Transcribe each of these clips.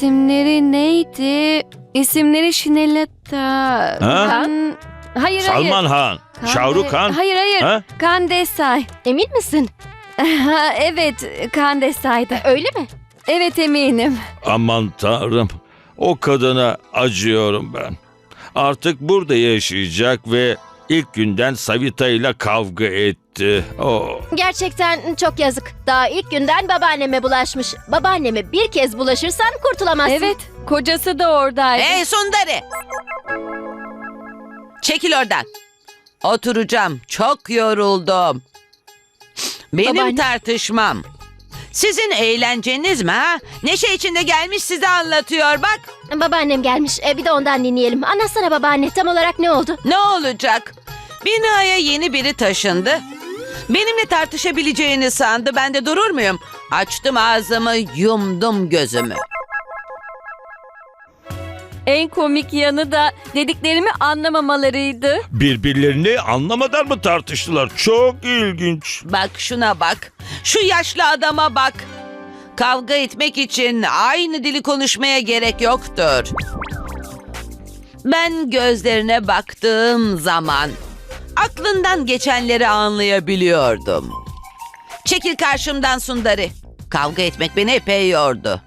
isimleri neydi? İsimleri Şinelata. Ha? Kan... Hayır Salman Han, hayır. Şahrukh Han. Hayır hayır. Ha? Kandesay. Emin misin? Evet Kandesay'dı. Öyle mi? Evet eminim. Aman tanrım. O kadına acıyorum ben. Artık burada yaşayacak ve ilk günden Savita ile kavga etti. Oh. Gerçekten çok yazık. Daha ilk günden babaanneme bulaşmış. Babaanneme bir kez bulaşırsan kurtulamazsın. Evet kocası da oradaydı. Hey Sundari! Çekil oradan. Oturacağım. Çok yoruldum. Benim Babaanne. tartışmam. Sizin eğlenceniz mi ha? Neşe içinde gelmiş size anlatıyor bak. Babaannem gelmiş. E, bir de ondan dinleyelim. Anlatsana babaanne tam olarak ne oldu? Ne olacak? Binaya yeni biri taşındı. Benimle tartışabileceğini sandı. Ben de durur muyum? Açtım ağzımı, yumdum gözümü. En komik yanı da dediklerimi anlamamalarıydı. Birbirlerini anlamadan mı tartıştılar? Çok ilginç. Bak şuna bak. Şu yaşlı adama bak. Kavga etmek için aynı dili konuşmaya gerek yoktur. Ben gözlerine baktığım zaman aklından geçenleri anlayabiliyordum. Çekil karşımdan Sundari. Kavga etmek beni epey yordu.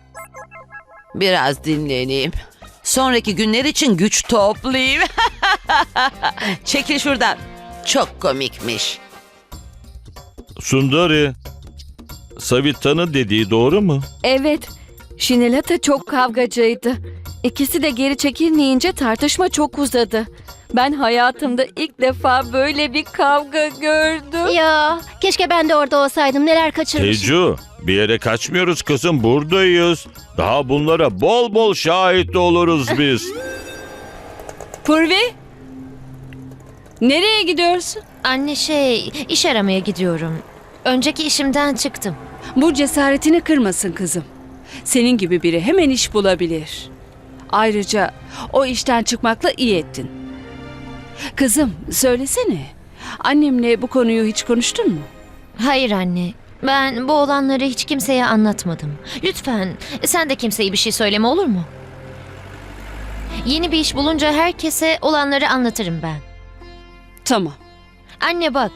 Biraz dinleneyim. Sonraki günler için güç toplayayım. Çekil şuradan. Çok komikmiş. Sundari, Savita'nın dediği doğru mu? Evet. Şinelata çok kavgacıydı. İkisi de geri çekilmeyince tartışma çok uzadı. Ben hayatımda ilk defa böyle bir kavga gördüm. Ya keşke ben de orada olsaydım. Neler kaçırmışım. Tecu, bir yere kaçmıyoruz kızım buradayız. Daha bunlara bol bol şahit oluruz biz. Purvi? Nereye gidiyorsun? Anne şey iş aramaya gidiyorum. Önceki işimden çıktım. Bu cesaretini kırmasın kızım. Senin gibi biri hemen iş bulabilir. Ayrıca o işten çıkmakla iyi ettin. Kızım söylesene. Annemle bu konuyu hiç konuştun mu? Hayır anne. Ben bu olanları hiç kimseye anlatmadım. Lütfen sen de kimseye bir şey söyleme olur mu? Yeni bir iş bulunca herkese olanları anlatırım ben. Tamam. Anne bak,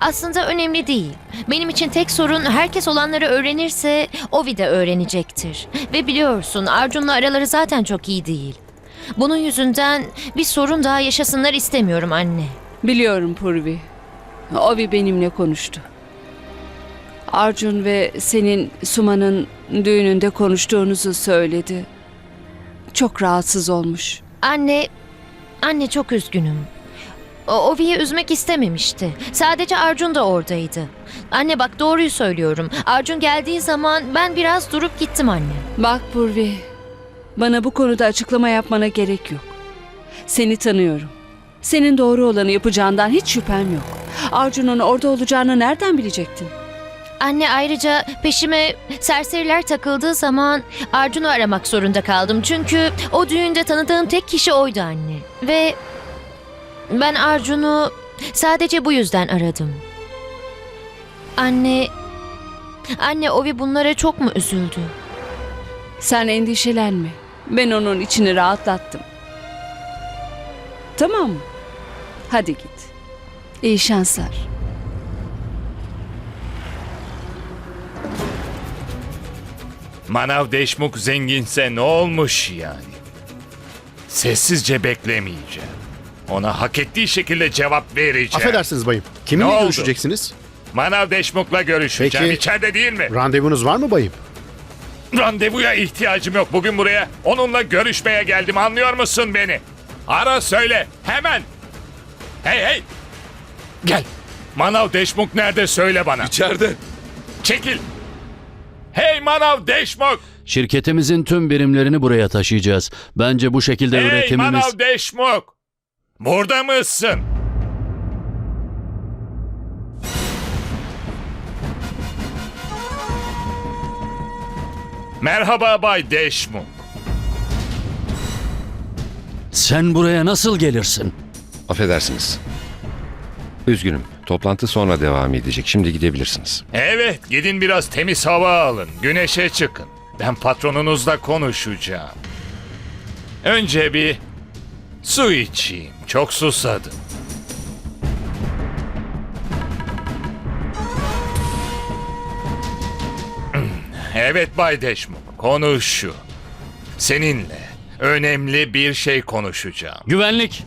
aslında önemli değil. Benim için tek sorun herkes olanları öğrenirse Ovi de öğrenecektir. Ve biliyorsun Arjun'la araları zaten çok iyi değil. Bunun yüzünden bir sorun daha yaşasınlar istemiyorum anne. Biliyorum Purvi. Ovi benimle konuştu. Arjun ve senin Suma'nın düğününde konuştuğunuzu söyledi. Çok rahatsız olmuş. Anne, anne çok üzgünüm. O Ovi'yi üzmek istememişti. Sadece Arjun da oradaydı. Anne bak doğruyu söylüyorum. Arjun geldiği zaman ben biraz durup gittim anne. Bak Purvi, bana bu konuda açıklama yapmana gerek yok. Seni tanıyorum. Senin doğru olanı yapacağından hiç şüphem yok. Arjun'un orada olacağını nereden bilecektin? Anne ayrıca peşime serseriler takıldığı zaman Arjun'u aramak zorunda kaldım. Çünkü o düğünde tanıdığım tek kişi oydu anne. Ve ben Arjun'u sadece bu yüzden aradım. Anne, anne Ovi bunlara çok mu üzüldü? Sen endişelenme. Ben onun içini rahatlattım. Tamam mı? Hadi git. İyi şanslar. Manav Deşmuk zenginse ne olmuş yani? Sessizce beklemeyeceğim. Ona hak ettiği şekilde cevap vereceğim. Affedersiniz bayım. Kiminle Ne oldu? görüşeceksiniz? Manav Deşmuk'la görüşeceğim. Peki. İçeride değil mi? Randevunuz var mı bayım? Randevuya ihtiyacım yok. Bugün buraya onunla görüşmeye geldim. Anlıyor musun beni? Ara söyle. Hemen. Hey hey. Gel. Manav Deşmuk nerede söyle bana. İçeride. Çekil. Hey Manav Deşmuk. Şirketimizin tüm birimlerini buraya taşıyacağız. Bence bu şekilde Hey üretimimiz... Manav Deşmuk. Burada mısın? Merhaba Bay Deşmuk. Sen buraya nasıl gelirsin? Affedersiniz. Üzgünüm. Toplantı sonra devam edecek. Şimdi gidebilirsiniz. Evet, gidin biraz temiz hava alın. Güneşe çıkın. Ben patronunuzla konuşacağım. Önce bir su içeyim. Çok susadım. Evet Bay Deşmuk, konuş şu. Seninle önemli bir şey konuşacağım. Güvenlik.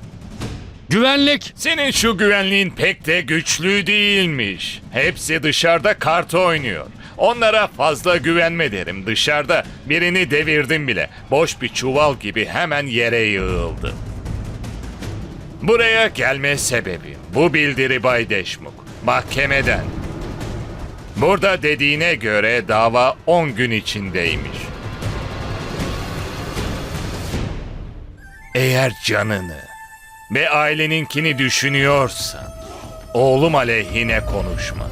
Güvenlik. Senin şu güvenliğin pek de güçlü değilmiş. Hepsi dışarıda kart oynuyor. Onlara fazla güvenme derim. Dışarıda birini devirdim bile. Boş bir çuval gibi hemen yere yığıldı. Buraya gelme sebebim bu bildiri Bay Deşmuk. Mahkemeden. Burada dediğine göre dava 10 gün içindeymiş. Eğer canını ve aileninkini düşünüyorsan oğlum aleyhine konuşma.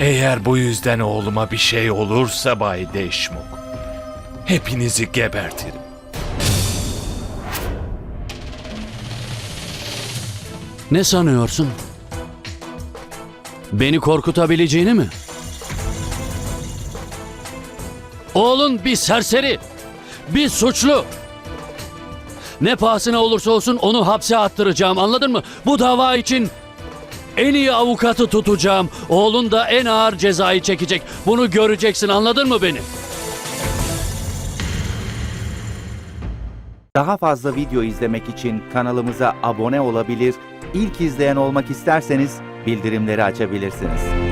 Eğer bu yüzden oğluma bir şey olursa Bay Deşmuk, hepinizi gebertirim. Ne sanıyorsun? Beni korkutabileceğini mi? Oğlun bir serseri, bir suçlu. Ne pahasına olursa olsun onu hapse attıracağım anladın mı? Bu dava için en iyi avukatı tutacağım. Oğlun da en ağır cezayı çekecek. Bunu göreceksin anladın mı beni? Daha fazla video izlemek için kanalımıza abone olabilir, ilk izleyen olmak isterseniz bildirimleri açabilirsiniz.